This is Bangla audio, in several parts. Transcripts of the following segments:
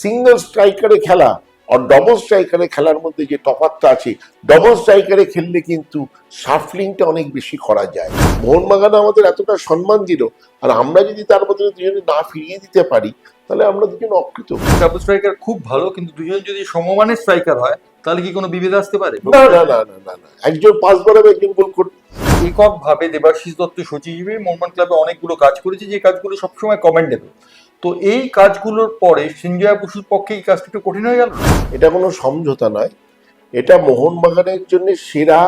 সিঙ্গেল স্ট্রাইকারে খেলা আর ডবল স্ট্রাইকারে খেলার মধ্যে যে তফাৎটা আছে ডবল স্ট্রাইকারে খেললে কিন্তু সাফলিংটা অনেক বেশি করা যায়। মোহনবাগান আমাদের এতটা সম্মান দিল আর আমরা যদি তার মধ্যে দুজনে না ফিরিয়ে দিতে পারি তাহলে আমরা দুজন অকৃত। ডাবল স্ট্রাইকার খুব ভালো কিন্তু দুজন যদি সমমানের স্ট্রাইকার হয় তাহলে কি কোনো বিভেদ আসতে পারে? না না না না না একজন পাস বাড়াবে একজন গোল করবে একক ভাবে দেবাশিস দত্ত সচিব হিসেবে মোহনবাগান ক্লাবে অনেকগুলো কাজ করেছে যে কাজগুলো সবসময় কমেন্ডেবল তো এই কাজগুলোর পরে সঞ্জয় বসুর পক্ষে এই কাজটা একটু কঠিন হয়ে গেল? এটা কোনো সমঝোতা নয়। এটা মোহনবাগানের জন্য সেরা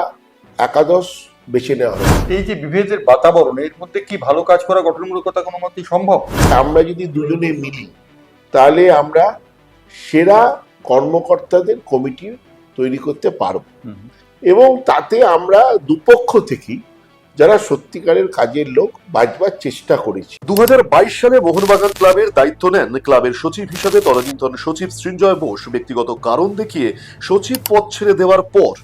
একাদশ বেছে নেওয়া হবে এই যে বিভেদের বাতাবরণ এর মধ্যে কি ভালো কাজ করা গঠনমূলকতা কোনো মতেই সম্ভব? আমরা যদি দুজনে মিলি তাহলে আমরা সেরা কর্মকর্তাদের কমিটি তৈরি করতে পারব। এবং তাতে আমরা দুপক্ষ থেকেই যারা সত্যিকারের কাজের লোক বাঁচবার চেষ্টা করেছি। দু সালে মোহনবাগান ক্লাবের দায়িত্ব নেন ক্লাবের সচিব হিসেবে তদানীন্তন সচিব সৃঞ্জয় বোস ব্যক্তিগত কারণ দেখিয়ে সচিব পদ ছেড়ে দেওয়ার পর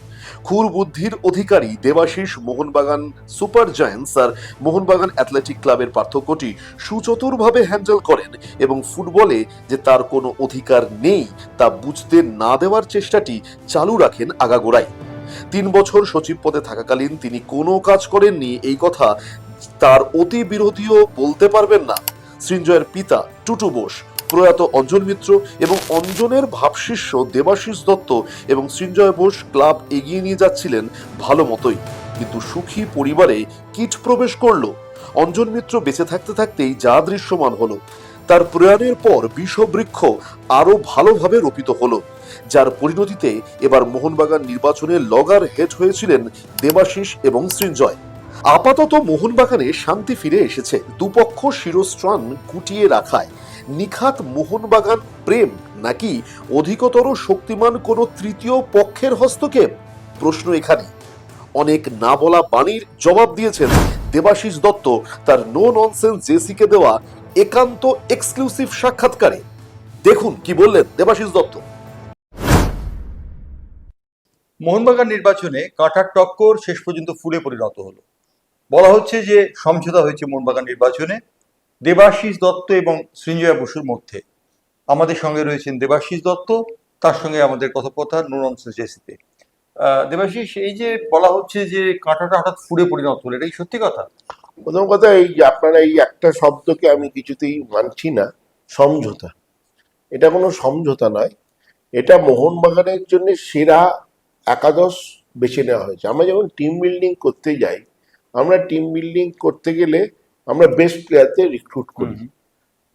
খুর বুদ্ধির অধিকারী দেবাশিস মোহনবাগান সুপার জায়ান্টস আর মোহনবাগান অ্যাথলেটিক ক্লাবের পার্থক্যটি সুচতুরভাবে হ্যান্ডেল করেন এবং ফুটবলে যে তার কোনো অধিকার নেই তা বুঝতে না দেওয়ার চেষ্টাটি চালু রাখেন আগাগোড়াই। তিন বছর সচিব পদে থাকাকালীন তিনি কোনো কাজ করেননি, এই কথা তার অতি বিরোধীও বলতে পারবেন না। সৃঞ্জয়ের পিতা টুটু বোস, প্রয়াত অঞ্জন মিত্র এবং অঞ্জনের ভাবশিষ্য দেবাশিস দত্ত এবং সৃঞ্জয় বোস ক্লাব এগিয়ে নিয়ে যাচ্ছিলেন ভালো মতোই। কিন্তু সুখী পরিবারে কীট প্রবেশ করল। অঞ্জন মিত্র বেঁচে থাকতে থাকতেই যা দৃশ্যমান হলো। তার প্রয়াণের পর বিষবৃক্ষ আরও ভালোভাবে রোপিত হলো। যার পরিণতিতে এবার মোহনবাগান নির্বাচনে লগার হেড হয়েছিলেন দেবাশিস এবং সৃঞ্জয়। আপাতত মোহনবাগানে শান্তি ফিরে এসেছে। দুপক্ষ শিরস্ত্রাণ গুটিয়ে রাখায়। নিখাত মোহনবাগান প্রেম নাকি অধিকতর শক্তিমান কোনো তৃতীয় পক্ষের হস্তক্ষেপ? প্রশ্ন এখানে অনেক না বলা বাণীর জবাব দিয়েছেন দেবাশিস দত্ত। তার নো ননসেন্স জেসিকে দেওয়া একান্ত এক্সক্লুসিভ সাক্ষাৎকারে। দেখুন কি বললেন দেবাশিস দত্ত। মোহনবাগান নির্বাচনে কাঁটার টক্কর শেষ পর্যন্ত ফুলে পরিণত হলো। বলা হচ্ছে যে সমঝোতা হয়েছে মোহনবাগান নির্বাচনে। দেবাশিস দত্ত এবং সৃঞ্জয় বসুর মধ্যে। আমাদের সঙ্গে রয়েছেন দেবাশিস দত্ত, তার সঙ্গে আমাদের কথোপকথন নুরন্স জেসিতে। দেবাশিস, এই যে বলা হচ্ছে যে কাঁটাটা হঠাৎ ফুলে পরিণত হলো, এটাই সত্যি কথা? প্রথম কথা, এই যে আপনারা এই একটা শব্দকে আমি কিছুতেই মানছি না, সমঝোতা। এটা কোনো সমঝোতা নয়। এটা মোহনবাগানের জন্য সেরা একাদশ বেছে নেওয়া হয়েছে। আমরা যখন টিম বিল্ডিং করতে যাই আমরা টিম বিল্ডিং করতে গেলে আমরা বেস্ট প্লেয়ারদের রিক্রুট করি।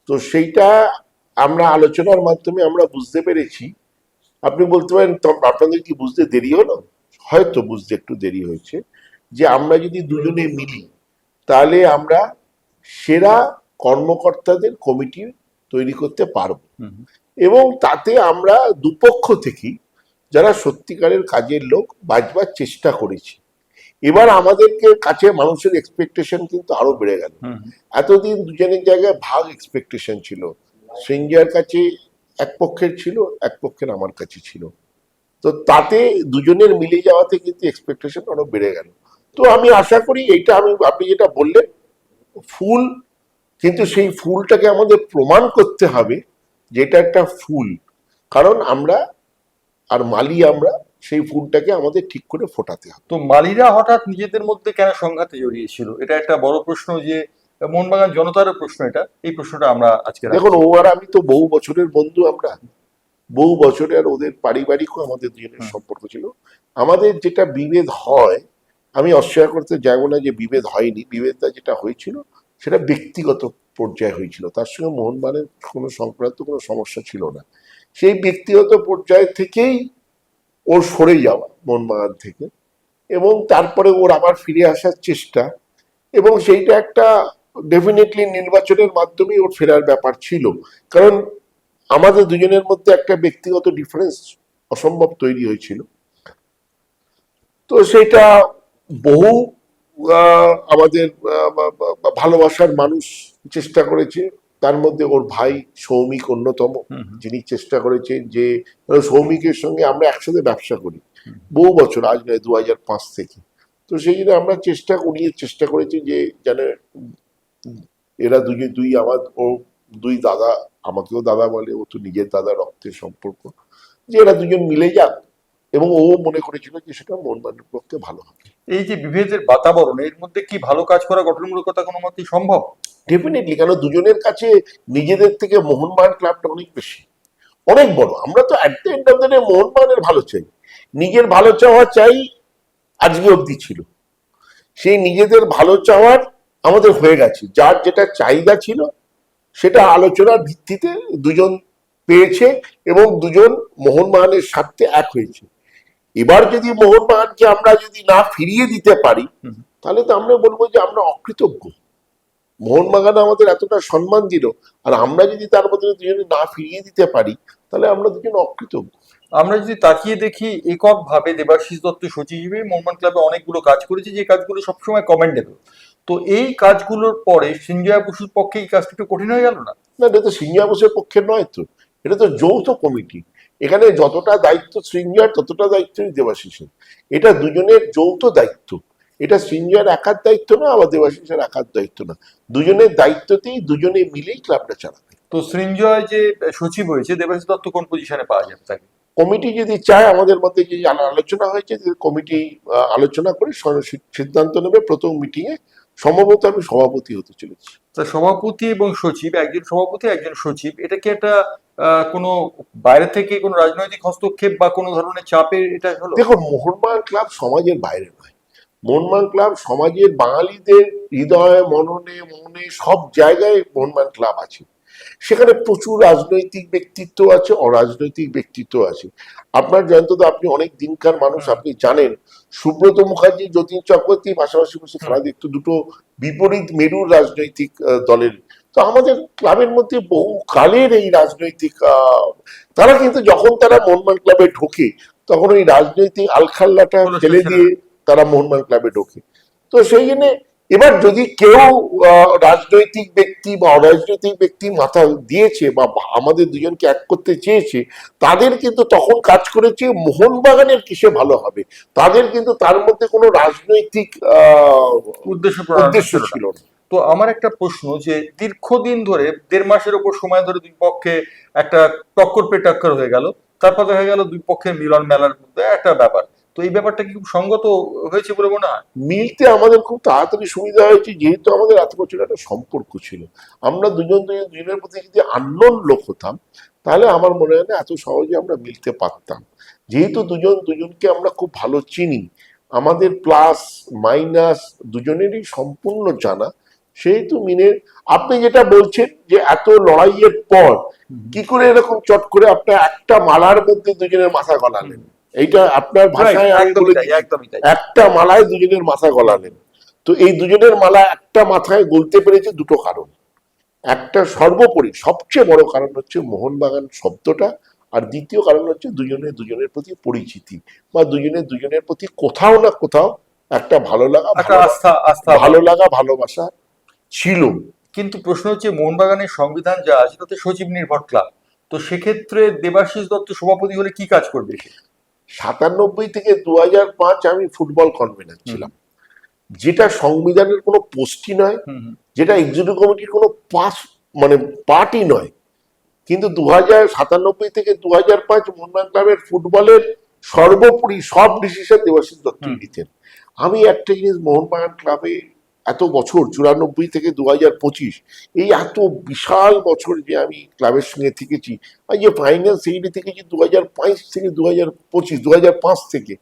তো সেইটা আমরা আলোচনার মাধ্যমে আমরা বুঝতে পেরেছি। আপনি বলতে পারেন "তো আপনাদের কি বুঝতে দেরি হলো? হয়তো বুঝতে একটু দেরি হয়েছে। যে আমরা যদি দুজনে মিলি তাহলে আমরা সেরা কর্মকর্তাদের কমিটি তৈরি করতে পারব। এবং তাতে আমরা দুপক্ষ থেকেই যারা সত্যিকারের কাজের লোক বাঁচবার চেষ্টা করেছি। এবার আমাদেরকে কাছে মানুষের এক্সপেকটেশন কিন্তু আরও বেড়ে গেল। এতদিন দুজনের জায়গায় ভাগ এক্সপেকটেশন ছিল। সঞ্জয়ের কাছে এক পক্ষের ছিল এক পক্ষের আমার কাছে ছিল। তো তাতে দুজনের মিলে যাওয়াতে কিন্তু এক্সপেকটেশন আরও বেড়ে গেল। তো আমি আশা করি এইটা আমি আপনি যেটা বললেন ফুল কিন্তু সেই ফুলটাকে আমাদের প্রমাণ করতে হবে যেটা একটা ফুল। কারণ আমরা আর মালি আমরা সেই ফুলটাকে আমাদের ঠিক করে ফোটাতে হবে। তো মালিরা হঠাৎ নিজেদের মধ্যে কেন সংঘাতে জড়িয়েছিল? এটা একটা বড় প্রশ্ন যে মোহনবাগান জনতার প্রশ্ন এটা। এই প্রশ্নটা আমরা আজকে দেখুন ও আর আমি তো বহু বছরের বন্ধু আমরা। বহু বছরের ওদের পারিবারিকও আমাদের দুজনের সম্পর্ক ছিল। আমাদের যেটা বিভেদ হয় আমি অস্বীকার করতে যাব না যে বিভেদ হয়নি। বিভেদটা যেটা হয়েছিল সেটা ব্যক্তিগত পর্যায়ে হয়েছিল। তার সঙ্গে মোহনবাগানের কোনো সংক্রান্ত কোনো সমস্যা ছিল না। সেই ব্যক্তিগত পর্যায় থেকেই ওর সরে যাওয়া মোহনবাগান থেকে এবং তারপরে ওর আবার ফিরে আসার চেষ্টা এবং সেইটা একটা ডেফিনেটলি নির্বাচনের মাধ্যমেই ওর ফেরার ব্যাপার ছিল। কারণ আমাদের দুজনের মধ্যে একটা ব্যক্তিগত ডিফারেন্স অসম্ভব তৈরি হয়েছিল। তো সেটা বহু আমাদের ভালোবাসার মানুষ চেষ্টা করেছে। তার মধ্যে ওর ভাই সৌমিক অন্যতম। যিনি চেষ্টা করেছেন যে কারণ সৌমিকের সঙ্গে আমরা একসাথে ব্যবসা করি। বহু বছর আজ নয় দু হাজার পাঁচ থেকে। তো সেই জন্য আমরা চেষ্টা করিয়ে চেষ্টা করেছি যে যেন এরা দুজন দুই আমার ও দুই দাদা আমাকেও দাদা বলে ও তো নিজের দাদা রক্তের সম্পর্ক। যে এরা দুজন মিলে যাক এবং ও মনে করেছিল যে সেটা মোহনবাগানের পক্ষে ভালো হবে। এই যে বিভেদের বাতাবরণ এর মধ্যে কি ভালো কাজ করা গঠনমূলকতা কোনো মতেই সম্ভব? ডেফিনেটলি কেন দুজনের কাছে নিজেদের থেকে মোহনবাগান ক্লাবটা অনেক বেশি। অনেক বড়। আমরা তো at the end of the day মোহনবাগানের ভালো চাই। নিজের ভালো চাওয়া চাই আজকে অবধি ছিল। সেই নিজেদের ভালো চাওয়ার আমাদের হয়ে গেছে। যার যেটা চাহিদা ছিল সেটা আলোচনার ভিত্তিতে দুজন পেয়েছে এবং দুজন মোহনবাগানের স্বার্থে এক হয়েছে। এবার যদি মোহনবাগানকে আমরা যদি না ফিরিয়ে দিতে পারি তাহলে তো আমরা বলব যে আমরা অকৃতজ্ঞ। মোহনবাগান আমাদের এতটা সম্মান দিল আর আমরা যদি তার বদলে দুজনে না ফিরিয়ে দিতে পারি তাহলে আমরা দুজন অকৃতজ্ঞ। আমরা যদি তাকিয়ে দেখি এককভাবে দেবাশিস দত্ত সচিব হিসেবে মোহনবাগান ক্লাবে অনেকগুলো কাজ করেছে যে কাজগুলো সবসময় কমেন্ডেবল তো এই কাজগুলোর পরে সঞ্জয় বসুর পক্ষে এই কাজটা একটু কঠিন হয়ে গেল না? না এটা তো সিঞ্জয় বোসের পক্ষে নয় তো এটা তো যৌথ কমিটি। এখানে যতটা দায়িত্ব সৃঞ্জয়ের ততটা দায়িত্বই দেবাশিসের এটা দুজনের যৌথ দায়িত্ব। এটা সৃঞ্জয়ের একার দায়িত্ব না আবার দেবাশিসের একার দায়িত্ব না। দুজনের দায়িত্বতেই দুজনে মিলেই ক্লাবটা চালাবে। তো সৃঞ্জয় যে সচিব হয়েছে দেবাশিস দত্ত কোন পজিশনে পাওয়া যাবে তাকে? কমিটি যদি চায় আমাদের মধ্যে যে আলোচনা হয়েছে কমিটি আলোচনা করে সিদ্ধান্ত নেবে প্রথম মিটিং এ সম্ভবত আমি সভাপতি হতে চলেছি। তা সভাপতি এবং সচিব একজন সভাপতি একজন সচিব এটা কি একটা আহ, কোনো বাইরে থেকে কোনো রাজনৈতিক হস্তক্ষেপ বা কোনো ধরনের চাপের এটা হলো? দেখো মোহনবাগান ক্লাব সমাজের বাইরে নয়। মোহনবাগান ক্লাব সমাজের বাঙালিদের হৃদয় মননে মনে সব জায়গায় মোহনবাগান ক্লাব আছে। সেখানে প্রচুর রাজনৈতিক ব্যক্তিত্ব আছে অরাজনৈতিক ব্যক্তিত্ব আছে। আপনার জয়ন্তদা আপনি অনেক দিনকার মানুষ আপনি জানেন সুব্রত মুখার্জি যতীন চক্রবর্তী পাশাপাশি বসে খেলা দেখতো দুটো বিপরীত মেরুর রাজনৈতিক দলের। তো আমাদের ক্লাবের মধ্যে বহু কালের এই রাজনৈতিক আহ, তারা কিন্তু যখন তারা মোহনবাগান ক্লাবে ঢোকে তখন ওই রাজনৈতিক আলখাল্লাটা ফেলে দিয়ে তারা মোহনবাগান ক্লাবে ঢোকে। তো সেই জন্য এবার যদি কেউ রাজনৈতিক ব্যক্তি বা অরাজনৈতিক ব্যক্তি মাথা দিয়েছে বা আমাদের দুজনকে এক করতে চেয়েছে তাদের কিন্তু তখন কাজ করেছে মোহনবাগানের কিসে ভালো হবে। তাদের কিন্তু তার মধ্যে কোনো রাজনৈতিক আহ, উদ্দেশ্য উদ্দেশ্য ছিল না। তো আমার একটা প্রশ্ন যে দীর্ঘদিন ধরে দেড় মাসের উপর সময় ধরে দুই পক্ষে একটা টক্কর পে টক্কর হয়ে গেল তারপর দেখা গেল দুই পক্ষের মিলন মেলার মধ্যে একটা ব্যাপার। তো এই ব্যাপারটা কি খুব সঙ্গত হয়েছে বলে মনে হয়? মিলতে আমাদের খুব তাড়াতাড়ি সুবিধা হয়েছে যেহেতু আমাদের এত বছর একটা সম্পর্ক ছিল। আমরা দুজন দুজন দুজনের প্রতি যদি আননোন লোক হতাম তাহলে আমার মনে হয় না এত সহজে আমরা মিলতে পারতাম। যেহেতু দুজন দুজনকে আমরা খুব ভালো চিনি আমাদের প্লাস মাইনাস দুজনেরই সম্পূর্ণ জানা। সেহেতু মিনে আপনি যেটা বলছেন যে এত লড়াইয়ের পর কি করে এরকম চট করে আপনার একটা মালার মধ্যে দুজনের মাথা গলালেন? এইটা আপনার ভাষায় একটা মালায় দুজনের মাথা গলালেন। তো এই দুজনের মালা একটা মাথায় গলতে পেরেছে দুটো কারণ। একটা সর্বোপরি সবচেয়ে বড় কারণ হচ্ছে মোহনবাগান শব্দটা আর দ্বিতীয় কারণ হচ্ছে দুজনের দুজনের প্রতি পরিচিতি বা দুজনের দুজনের প্রতি কোথাও না কোথাও একটা ভালো লাগা ভালো- আস্থা আস্থা। ভালো লাগা ভালোবাসা ছিল। কিন্তু প্রশ্ন হচ্ছে মোহনবাগানের সংবিধান যা আছে তাতে সচিব নির্ভর ক্লাব। তো সেক্ষেত্রে দেবাশিস দত্ত সভাপতি হলে কি কাজ করবে সাতানব্বই থেকে দু পাঁচ আমি ফুটবল কনভেনার ছিলাম যেটা সংবিধানের কোনো পোস্টই নয়। যেটা এক্সিকিউটিভ কমিটির কোনো পাস মানে পার্টই নয় কিন্তু দু হাজার সাতানব্বই থেকে দু হাজার পাঁচ মোহনবাগান ক্লাবের ফুটবলের সর্বোপরি সব ডিসিশন দেবাশিস দত্ত। নিতেন আমি একটা জিনিস মোহনবাগান ক্লাবে এত বছর, চুরানব্বই থেকে দু হাজার পঁচিশ, এই এত বিশাল বছর যে আমি ক্লাবের সঙ্গে থেকেছি, আর যে ফাইন্যান্স সেক্রেটারি থেকেছি দু হাজার পাঁচ থেকে দু হাজার পঁচিশ দু হাজার পাঁচ থেকে,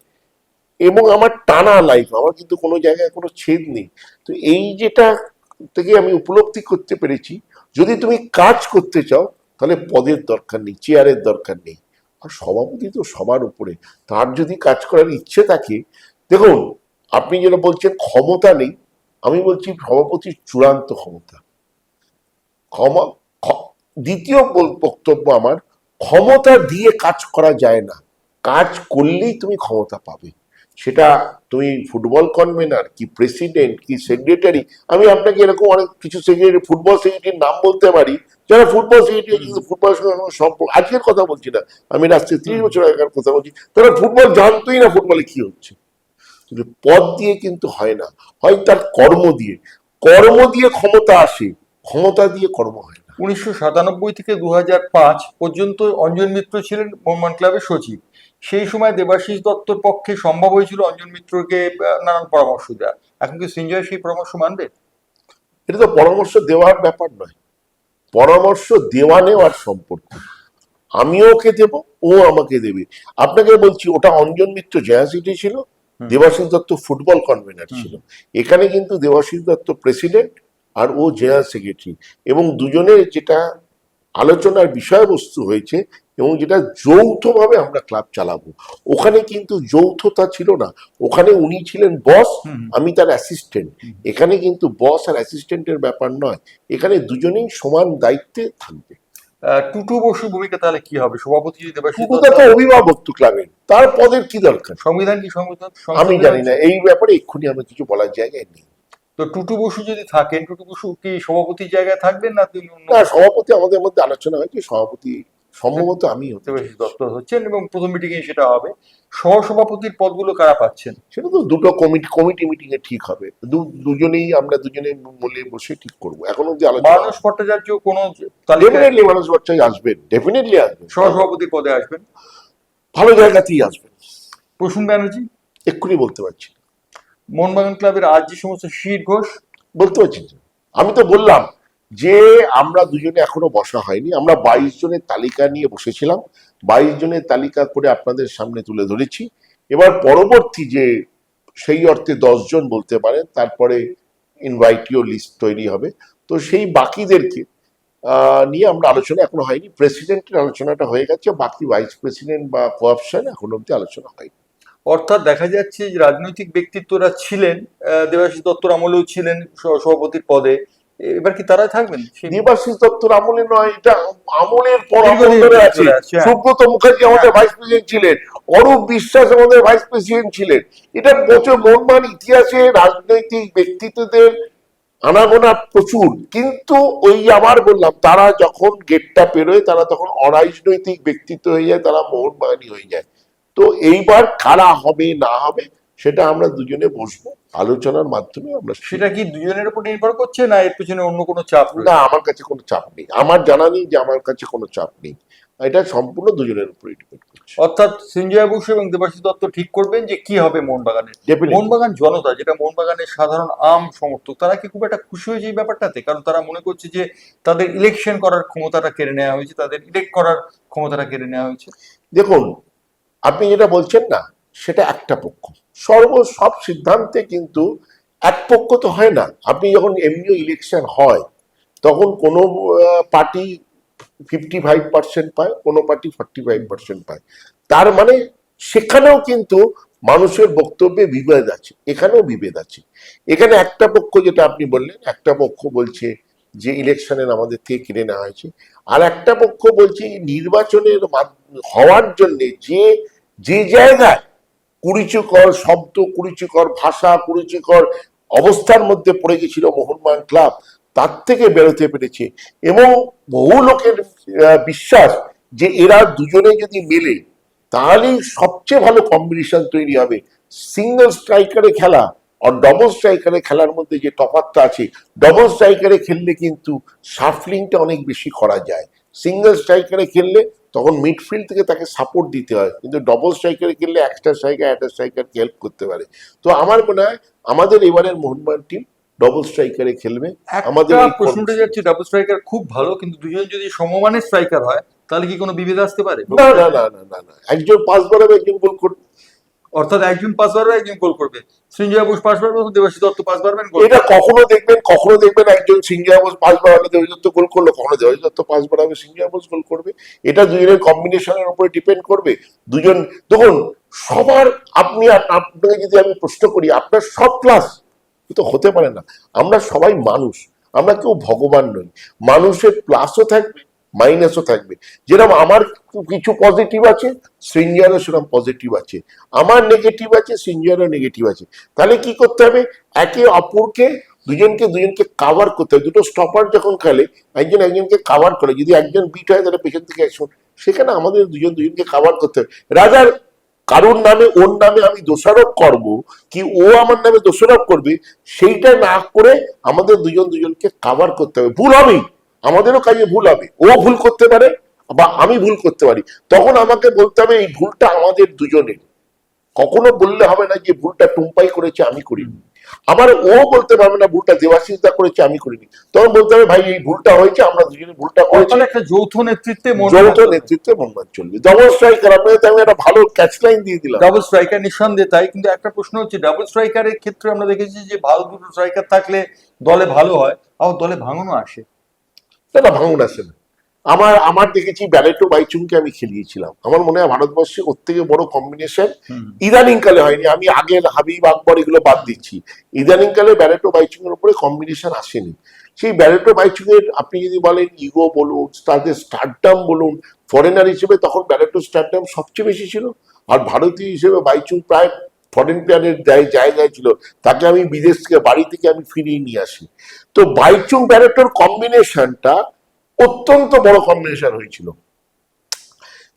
এবং আমার টানা লাইফ আমার কিন্তু কোনো জায়গায় কোনো ছেদ নেই। তো এই যেটা থেকে আমি উপলব্ধি করতে পেরেছি, যদি তুমি কাজ করতে চাও, তাহলে পদের দরকার নেই, চেয়ারের দরকার নেই, আর সভাপতি তো সবার উপরে, তার যদি কাজ করার ইচ্ছে থাকে, দেখুন, আপনি যেটা বলছেন, ক্ষমতা নেই আমি বলছি সভাপতির চূড়ান্ত ক্ষমতা। ক্ষমা দ্বিতীয় বক্তব্য আমার, ক্ষমতা দিয়ে কাজ করা যায় না। কাজ করলেই তুমি ক্ষমতা পাবে। সেটা তুমি ফুটবল কনভেনার, কি প্রেসিডেন্ট, কি সেক্রেটারি, আমি আপনাকে এরকম অনেক কিছু সেক্রেটারি, ফুটবল সেক্রেটারির নাম বলতে পারি, যারা ফুটবল সেক্রেটারি ফুটবল সম্পর্ক আজকের কথা বলছি না, আমি রাষ্ট্রে ত্রিশ বছর আগের কথা বলছি, তারা ফুটবল জানতোই না ফুটবলে কি হচ্ছে। কিন্তু পদ দিয়ে কিন্তু হয় না হয় তার কর্ম দিয়ে। কর্ম দিয়ে ক্ষমতা আসে ক্ষমতা দিয়ে কর্ম হয় না। উনিশশো সাতানব্বই থেকে দু হাজার পাঁচ পর্যন্ত অঞ্জন মিত্র ছিলেন মোহনবাগান ক্লাবের সচিব। সেই সময় দেবাশিস দত্তর পক্ষে সম্ভব হয়েছিল অঞ্জন মিত্রকে নানান পরামর্শ দেওয়া। এখন কি সঞ্জয় সেই পরামর্শ মানবে? এটা তো পরামর্শ দেওয়ার ব্যাপার নয়। পরামর্শ দেওয়া নেওয়ার সম্পর্ক। আমিও ওকে দেব ও আমাকে দেবে। আপনাকে বলছি ওটা অঞ্জন মিত্র জয়া সিটি ছিল। দেবাশিস দত্ত ফুটবল কনভেনার ছিল। এখানে কিন্তু দেবাশিস দত্ত প্রেসিডেন্ট আর ও জেনারেল সেক্রেটারি এবং দুজনের যেটা আলোচনার বিষয়বস্তু হয়েছে এবং যেটা যৌথভাবে আমরা ক্লাব চালাবো। ওখানে কিন্তু যৌথতা ছিল না। ওখানে উনি ছিলেন বস আমি তার অ্যাসিস্ট্যান্ট এখানে কিন্তু বস আর অ্যাসিস্ট্যান্টের ব্যাপার নয়। এখানে দুজনেই সমান দায়িত্বে থাকবে। টুটু বসু ভূমিকা তাহলে কি হবে? সভাপতি যদি টুকুদা তো অভিভাবক তো ক্লাবের। তার পদের কি দরকার? সংবিধান কি সংবিধান? আমি জানি না এই ব্যাপারে এক্ষুনি আমি কিছু বলার জায়গায় নেই। তো টুটু বসু যদি থাকেন টুটু বসু কি সভাপতির জায়গায় থাকবেন না তিনি না সভাপতি আমাদের মধ্যে আলোচনা হয় হয়েছে সভাপতি সম্ভবত আমি হতে পারি দেবাশিস দত্ত হচ্ছেন এবং প্রথম মিটিং এ সেটা হবে। সহসভাপতির পদগুলো কারা পাচ্ছেন? সেটা তো দুটো কমিটি কমিটি মিটিং এ ঠিক হবে। দুজনেই আমরা দুজনে মূলে বসে ঠিক করব। এখন অব্দি আলোচনা মানস ভট্টাচার্য কোন ডেফিনেটলি মানুষ বাচ্চাই আসবেন। ডেফিনেটলি আসবেন। সহসভাপতির পদে আসবেন। ভালো জায়গাতেই আসবেন। প্রসূন ব্যানার্জি? এক্ষুনি বলতে পারছি না। মোহনবাগান ক্লাবের আজ যে সমস্ত শির ঘোষ? বলতে পারছি আমি তো বললাম যে আমরা দুজনে এখনও বসা হয়নি, আমরা বাইশ জনের তালিকা নিয়ে বসেছিলাম, বাইশ জনের তালিকা করে আপনাদের সামনে তুলে ধরেছি। এবার পরবর্তী যে, সেই অর্থে জন বলতে পারেন, তারপরে ইনভাইটিও লিস্ট তৈরি হবে। তো সেই বাকিদেরকে নিয়ে আমরা আলোচনা এখনও হয়নি। প্রেসিডেন্টের আলোচনাটা হয়ে গেছে, বাকি ভাইস প্রেসিডেন্ট বা কোয়াপশন এখন অব্দি আলোচনা হয়নি। অর্থাৎ দেখা যাচ্ছে যে রাজনৈতিক ব্যক্তিত্বরা ছিলেন দেবাশিস দত্তর আমলেও ছিলেন সভাপতির পদে। এবার কি তারাই থাকবেন? দেবাশিস দত্তর আমলে নয় এটা আমলের পর ধরে আছে। হ্যাঁ। সুব্রত মুখার্জি আমাদের ভাইস প্রেসিডেন্ট ছিলেন অরূপ বিশ্বাস আমাদের ভাইস প্রেসিডেন্ট ছিলেন। এটা প্রচুর মনমান ইতিহাসে রাজনৈতিক ব্যক্তিত্বদের আনাগোনা প্রচুর। কিন্তু ওই আবার বললাম তারা যখন গেটটা পেরোয় তারা তখন অরাজনৈতিক ব্যক্তিত্ব হয়ে যায় তারা মোহনবাগানি হয়ে যায়। তো এইবার কারা হবে না হবে সেটা আমরা দুজনে বসবো। আলোচনার মাধ্যমে আমরা সেটা কি দুজনের উপর নির্ভর করছে না এর পেছনে অন্য কোনো চাপ? না আমার কাছে কোনো চাপ নেই। আমার জানা নেই যে আমার কাছে কোনো চাপ নেই। এটা সম্পূর্ণ দুজনের উপর ডিপেন্ড করছে। অর্থাৎ সঞ্জয় বসু এবং দেবাশিস দত্ত ঠিক করবেন যে কি হবে মোহনবাগানের. মোহনবাগান জনতা যেটা মোহনবাগানের সাধারণ আম সমর্থক তারা কি খুব একটা খুশি হয়েছে এই ব্যাপারটাতে? কারণ তারা মনে করছে যে তাদের ইলেকশন করার ক্ষমতাটা কেড়ে নেওয়া হয়েছে তাদের ইলেক্ট করার ক্ষমতাটা কেড়ে নেওয়া হয়েছে। দেখুন আপনি যেটা বলছেন না সেটা একটা পক্ষ। সর্ব, সব সিদ্ধান্তে কিন্তু এক পক্ষ তো হয় না। আপনি যখন এমনিও ইলেকশন হয়, তখন কোনো পার্টি ফিফটি ফাইভ পার্সেন্ট পায়, কোনো পার্টি ফর্টি ফাইভ পার্সেন্ট পায়। তার মানে সেখানেও কিন্তু মানুষের বক্তব্যে বিভেদ আছে, এখানেও বিভেদ আছে। এখানে একটা পক্ষ যেটা আপনি বললেন, একটা পক্ষ বলছে যে ইলেকশনের আমাদের থেকে কিনে নেওয়া হয়েছে, আর একটা পক্ষ বলছে নির্বাচনের হওয়ার জন্য যে যে জায়গায় কুরুচিকর শব্দ কুরুচিকর ভাষা কুরুচিকর অবস্থার মধ্যে পড়ে গেছিল মোহনবাগান ক্লাব। তার থেকে বেরোতে পেরেছে। এবং বহু লোকের বিশ্বাস যে এরা দুজনে যদি মেলে, তাহলেই সবচেয়ে ভালো কম্বিনেশন তৈরি হবে। সিঙ্গেল স্ট্রাইকারে খেলা আর ডবল স্ট্রাইকারে খেলার মধ্যে যে তফাতটা আছে ডবল স্ট্রাইকারে খেললে কিন্তু সাফলিংটা অনেক বেশি করা যায়। সিঙ্গেল স্ট্রাইকারে খেললে তখন মিডফিল্ড থেকে তাকে সাপোর্ট দিতে হয়। কিন্তু ডবল স্ট্রাইকারে খেললে একটা স্ট্রাইকার একটা স্ট্রাইকারকে হেল্প করতে পারে। তো আমার মনে হয় আমাদের এবারের মোহনবাগান টিম ডবল স্ট্রাইকারে খেলবে। আমাদের প্রশ্নটা যাচ্ছে ডবল স্ট্রাইকার খুব ভালো কিন্তু দুজন যদি সমমানের স্ট্রাইকার হয় তাহলে কি কোনো বিভেদ আসতে পারে? না না না না না না। একজন পাস বাড়াবে একজন গোল করবে অর্থাৎ একজন পাস বাড়বে একজন গোল করবে। সঞ্জয় বোস পাস বাড়বে দেবাশিস দত্ত পাস গোল এটা কখনো দেখবেন কখনো দেখবেন একজন সিঙ্গিয়া বোস পাঁচ বাড়ালে দেবজিৎ দত্ত গোল করল কখনো দেবজিৎ দত্ত পাঁচ বাড়াবে সিঙ্গিয়া বোস গোল করবে। এটা দুজনের কম্বিনেশনের উপরে ডিপেন্ড করবে। দুজন দেখুন সবার আপনি আপনাকে যদি আমি প্রশ্ন করি আপনার সব ক্লাস তো হতে পারে না। আমরা সবাই মানুষ আমরা কেউ ভগবান নই। মানুষের প্লাসও থাকবে মাইনাসও থাকবে। যেরকম আমার কিছু পজিটিভ আছে সিঞ্জারও সেরকম পজিটিভ আছে। আমার নেগেটিভ আছে সিঞ্জারও নেগেটিভ আছে। তাহলে কি করতে হবে? একে অপরকে, দুজনকে দুজনকে কাভার করতে হবে। দুটো স্টপার যখন খেলে, একজন একজনকে কাভার করে। যদি একজন বিট হয়, তাহলে পেছন থেকে একজন। সেখানে আমাদের দুজন দুজনকে কাভার করতে হবে। রাজার কারোর নামে, ওর নামে আমি দোষারোপ করব কি ও আমার নামে দোষারোপ করবে, সেইটা না করে আমাদের দুজন দুজনকে কাভার করতে হবে। ভুল হবেই। আমাদেরও কাজে ভুল হবে। ও ভুল করতে পারে বা আমি ভুল করতে পারি। তখন আমাকে বলতে হবে এই ভুলটা আমাদের দুজনের। কখনো বললে হবে না যে ভুলটা টুম্পাই করেছে আমি করিনি। আমার ও বলতে পারবে না ভুলটা দেবাশিস দা করেছে আমি করিনি। তখন বলতে হবে ভাই এই ভুলটা হয়েছে আমরা দুজনে ভুলটা করেছি। একটা যৌথ নেতৃত্বে যৌথ নেতৃত্বে মনমান চলবে। ডবল স্ট্রাইকার আপনাকে আমি একটা ভালো ক্যাচ লাইন দিয়ে দিলাম। ডাবল স্ট্রাইকার নিঃসন্দেহে তাই কিন্তু একটা প্রশ্ন হচ্ছে ডাবল স্ট্রাইকারের ক্ষেত্রে আমরা দেখেছি যে ভালো দুটো স্ট্রাইকার থাকলে দলে ভালো হয় আবার দলে ভাঙনও আসে। দাদা ভাঙন আসে না। আমার আমার দেখেছি ব্যালেটো বাইচুংকে আমি খেলিয়েছিলাম। আমার মনে হয় ভারতবর্ষে ওর থেকে বড় কম্বিনেশন ইদানিং কালে হয়নি। আমি আগের হাবিব আকবর এগুলো বাদ দিচ্ছি। ইদানিং কালে ব্যালেটো বাইচুং এর উপরে কম্বিনেশন আসেনি। সেই ব্যালেটো বাইচুং এর আপনি যদি বলেন ইগো বলুন তাদের স্টারডাম বলুন ফরেনার হিসেবে তখন ব্যালেটো স্টারডাম সবচেয়ে বেশি ছিল। আর ভারতীয় হিসেবে বাইচুং প্রায় ফরেন প্লেয়ারের জায়গায় ছিল। তাকে আমি বিদেশ থেকে বাড়ি থেকে আমি ফিরিয়ে নিয়ে আসি। তো বাইচুং ব্যারেটোর কম্বিনেশনটা অত্যন্ত বড় কম্বিনেশন হয়েছিল।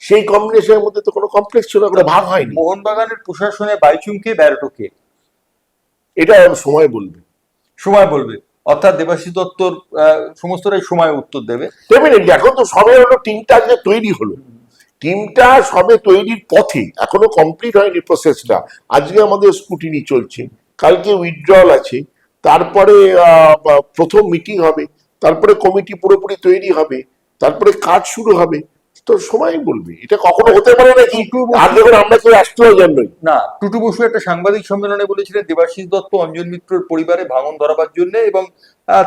সেই কম্বিনেশনের মধ্যে তো কোনো কমপ্লেক্স ছিল না, ভাগ হয়নি। মোহনবাগানের প্রশাসনে বাইচুংকে ব্যারোটোকে? এটা সময় বলবে। সময় বলবে। অর্থাৎ দেবাশিস দত্তর সমস্তটাই সময় উত্তর দেবে। ডেফিনেটলি এখন তো সবে হলো টিমটা আজকে তৈরি হলো। টিমটা সবে তৈরির পথে এখনও কমপ্লিট হয়নি প্রসেসটা আজকে আমাদের স্কুটিনি চলছে। কালকে উইথড্রল আছে। তারপরে আহ, প্রথম মিটিং হবে তারপরে কমিটি পুরোপুরি তৈরি হবে তারপরে কাজ শুরু হবে তো সময় বলবে। এটা কখনো হতে পারে না কি? আর আমরা কেউ অ্যাস্ট্রোলজার নই না। টুটু বসু একটা সাংবাদিক সম্মেলনে বলেছিলেন দেবাশিস দত্ত অঞ্জন মিত্রর পরিবারে ভাঙন ধরাবার জন্য এবং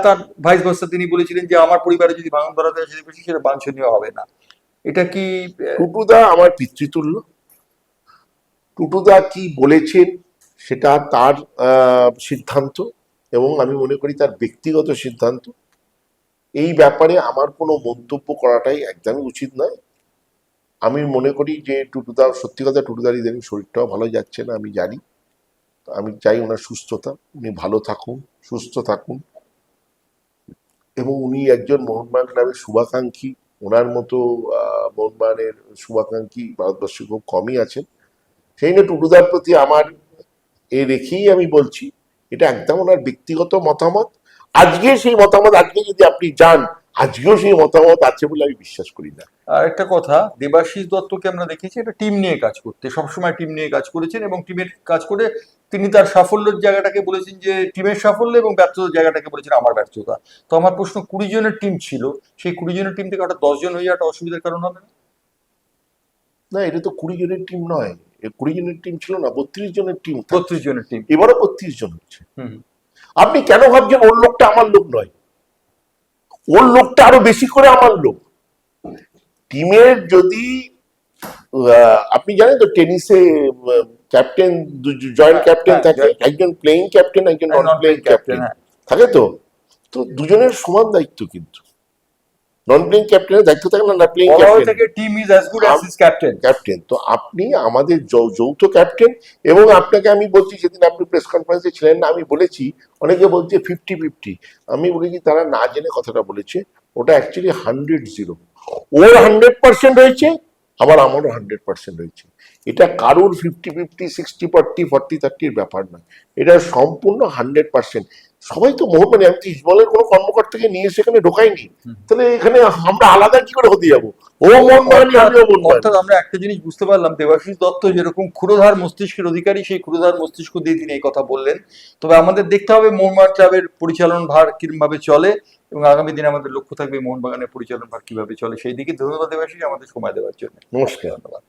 তার ভাইস ভার্সা তিনি বলেছিলেন যে আমার পরিবারে যদি ভাঙন ধরাতে আসে দেবাশিস সেটা বাঞ্ছনীয় হবে না। এটা কি টুটুদা আমার পিতৃতুল্য। টুটুদা কি বলেছেন সেটা তার সিদ্ধান্ত। এবং আমি মনে করি তার ব্যক্তিগত সিদ্ধান্ত। এই ব্যাপারে আমার কোনো মন্তব্য করাটাই একদমই উচিত নয়। আমি মনে করি যে টুটুদা, সত্যি কথা টুটুদার ইদানিং শরীরটাও ভালো যাচ্ছে না, আমি জানি। আমি চাই ওনার সুস্থতা, উনি ভালো থাকুন, সুস্থ থাকুন। এবং উনি একজন মোহনবাগান ক্লাবের শুভাকাঙ্ক্ষী, ওনার মতো মোহনবাগানের শুভাকাঙ্ক্ষী ভারতবর্ষে খুব কমই আছেন। সেই নিয়ে টুটুদার প্রতি আমার এ রেখেই আমি বলছি এটা একদম ওনার ব্যক্তিগত মতামত। আজকে সেই মতামত আজকে যদি আপনি যান আজকেও সেই মতামত আছে বলে আমি বিশ্বাস করি না। আর একটা কথা দেবাশিস দত্তকে আমরা দেখেছি একটা টিম নিয়ে কাজ করতে সবসময় টিম নিয়ে কাজ করেছেন এবং টিমের কাজ করে তিনি তার সাফল্যের জায়গাটাকে বলেছেন যে টিমের সাফল্য এবং ব্যর্থতার জায়গাটাকে বলেছেন আমার ব্যর্থতা। তো আমার প্রশ্ন কুড়ি জনের টিম ছিল সেই কুড়ি জনের টিম থেকে হঠাৎ দশ জন হয়ে যাওয়াটা অসুবিধার কারণ হবে না? না এটা তো কুড়ি জনের টিম নয়। কুড়ি জনের টিম ছিল না বত্রিশ জনের টিম বত্রিশ জনের টিম এবারও বত্রিশ জন হচ্ছে। আপনি কেন ভাবছেন ওর লোকটা আমার লোক নয়? ওর লোকটা আরও বেশি করে আমার লোক। টিমের যদি আপনি জানেন তো টেনিসে ক্যাপ্টেন জয়েন্ট ক্যাপ্টেন থাকে একজন প্লেইং ক্যাপ্টেন একজন নন প্লেইং ক্যাপ্টেন থাকে তো? তো দুজনের সমান দায়িত্ব কিন্তু। নন প্লেইং ক্যাপ্টেনের দায়িত্ব থাকে না না প্লেইং ক্যাপ্টেন থাকে team is as good as captain captain তো আপনি আমাদের যৌথ ক্যাপ্টেন এবং আপনাকে আমি বলছি সেদিন আপনি প্রেস কনফারেন্সে ছিলেন না আমি বলেছি অনেকে বলছে ফিফটি ফিফটি আমি বলেছি তারা না জেনে কথাটা বলেছে ওটা অ্যাকচুয়ালি হান্ড্রেড জিরো ওর হান্ড্রেড পার্সেন্ট হয়েছে আবার আমারও হান্ড্রেড পার্সেন্ট হয়েছে। এটা কারোর fifty fifty sixty forty forty থার্টির ব্যাপার নয় এটা সম্পূর্ণ হান্ড্রেড পার্সেন্ট সবাই তো মোহনবাগান আমি তো ইসবলের কোনো কর্মকর্তাকে নিয়ে সেখানে ঢোকাইনি। তাহলে এখানে আমরা আলাদা কি করে হতে যাব? ও আমিও মোহনবাগান অর্থাৎ আমরা একটা জিনিস বুঝতে পারলাম দেবাশিস দত্ত যেরকম ক্ষুরধার মস্তিষ্কের অধিকারী সেই ক্ষুরধার মস্তিষ্ক দিয়ে তিনি এই কথা বললেন। তবে আমাদের দেখতে হবে মোহনবাগান ক্লাবের পরিচালন ভার কিরম ভাবে চলে এবং আগামী দিনে আমাদের লক্ষ্য থাকবে মোহনবাগানের পরিচালন ভার কীভাবে চলে। সেই দিকে ধন্যবাদ দেবাশিস আমাদের সময় দেওয়ার জন্য। নমস্কার। ধন্যবাদ।